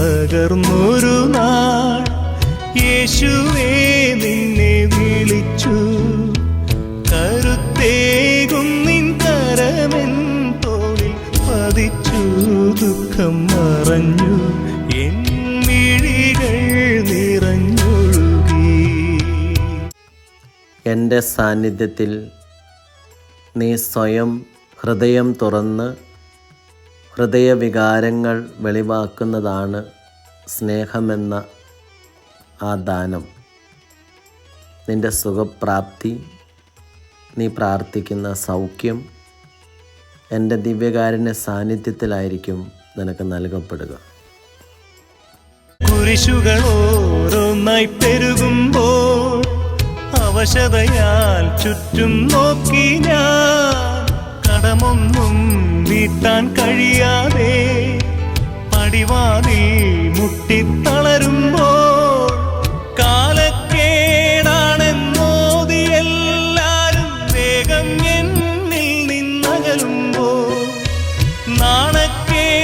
തകർന്നൊരു നാൾ യേശുവേ നിന്നെ വിളിച്ചു. കരുത്തേകും നിൻ കരമെൻ തോളിൽ പതിച്ചു. ദുഃഖം മറഞ്ഞു എന്റെ സാന്നിധ്യത്തിൽ നീ സ്വയം ഹൃദയം തുറന്ന് ഹൃദയവികാരങ്ങൾ വെളിവാക്കുന്നതാണ് സ്നേഹമെന്ന ആ ദാനം. നിന്റെ സുഖപ്രാപ്തി നീ പ്രാർത്ഥിക്കുന്ന സൗഖ്യം എന്റെ ദിവ്യകാരന്റെ സാന്നിധ്യത്തിലായിരിക്കും നിനക്ക് നൽകപ്പെടുക. കുരിശുകൾ ഓരോന്നായി പെരുകുമ്പോൾ അവശതയാൽ ചുറ്റും നോക്കി ഞാൻ കടമൊന്നും വീട്ടാൻ കഴിയാതെ പടിവാതിൽ മുട്ടിത്തളരുമ്പോ ിലേക്കുന്നു വേഗം എന്നിൽ നിന്നകലുമ്പോൾ നാണക്കേടിന്റെ